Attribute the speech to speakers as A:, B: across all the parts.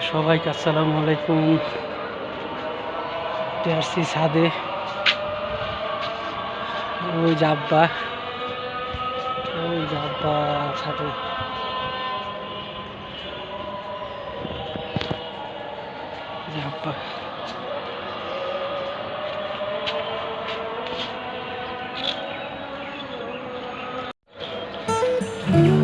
A: সবাইকে আসসালামু আলাইকুম। আসছি ছাদে। ওই জাব্বা ওই জাব্বা ছাদে। জাব্বা এই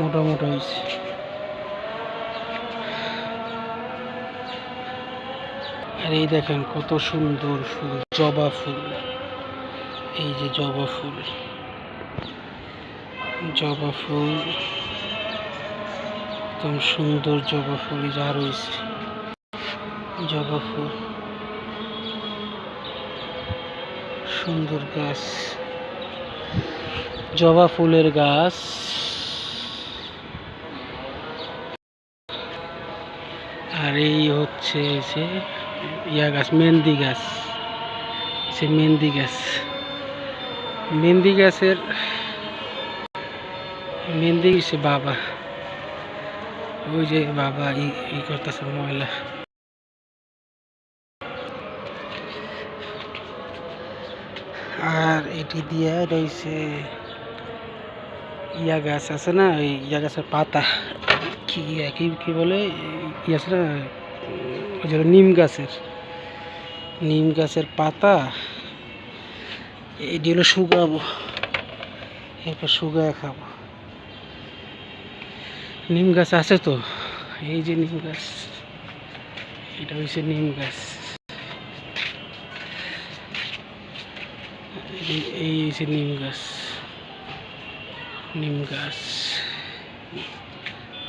A: মোটা মোটা হয়েছে। আর এই দেখেন কত সুন্দর ফুল, জবা ফুল। এই যে জবা ফুল। জবা ফুল। একদম সুন্দর জবা ফুল যা রয়েছে জবা ফুল। সুন্দর গাছ। জবা ফুলের গাছ। আর এই হচ্ছে যে ইয়া গাছ, মেহেন্দি গাছ। সে মেহেন্দি গাছ। মেহেন্দি গাছের, মেহেন্দি সে বাবা। ওই যে বাবা ই করতেছে ময়লা। আর এটি দিয়ে রয়েছে ইয়া গাছ আছে না, ওই ইয়া গাছের পাতা। কি কি কি বলে কি আছে না নিম গাছের নিম গাছের পাতা, এটি হলো শুকাবো, এরপর শুকায় খাব। নিম গাছ আছে তো, এই যে নিম গাছ, এটা হচ্ছে নিম গাছ। এই- হচ্ছে নিম গাছ নিম গাছ।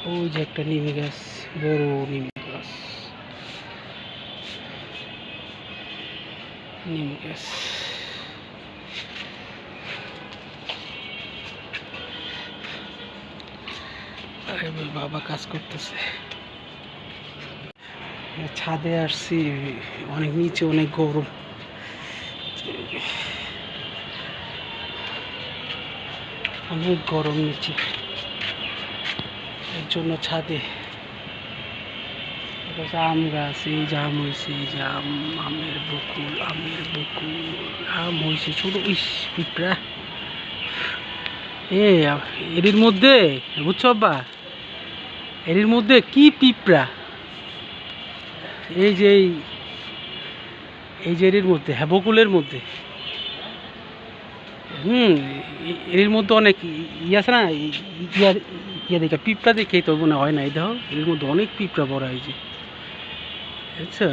A: ওই যে একটা নিম গাছ, বড় নিম গাছ। নিম গাছ। আর বাবা কাজ করতেছে। ছাদে আসছি, অনেক নিচে অনেক গরম। অনেক গরম নিচে। এর জন্য ছাদে। আম গাছ, এই যে আম হয়েছে, এই যে আম, আমের বকুল আমের বকুল, আম হয়েছে ছোট, ইস, পিঁপড়া। এ এরির মধ্যে, বুঝছ আব্বা? এরির মধ্যে কি পিঁপড়া? এই যে এই যে এরির মধ্যে হ্যাঁ বকুলের মধ্যে। হুম, এ- এর মধ্যে অনেক ই- আছে না? ইয়া দেখে পিঁপড়া দেখে তো মনে হয় না এই দেখো এর মধ্যে অনেক পিঁপড়া বড় হয়েছে।
B: দিয়েছে
A: অনেক।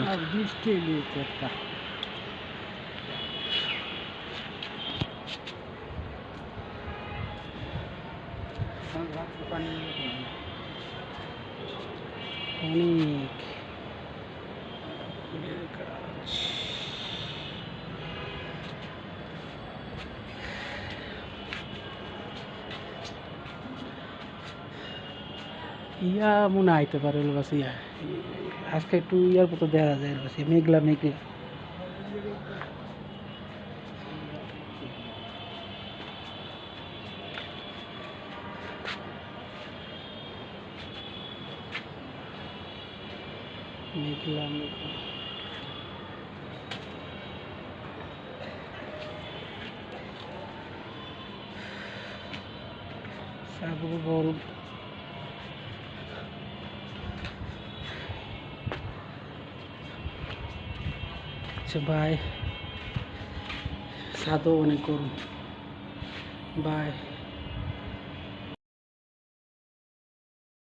A: ইয়া মনে আইতে পারে বাস আজকে একটু ইয়ার মতো দেখা যায় বাস, মেঘলা মেঘলা। মেঘলা মেঘলা। সাগর গরম আচ্ছা বাই ছাদও অনেক গরম বাই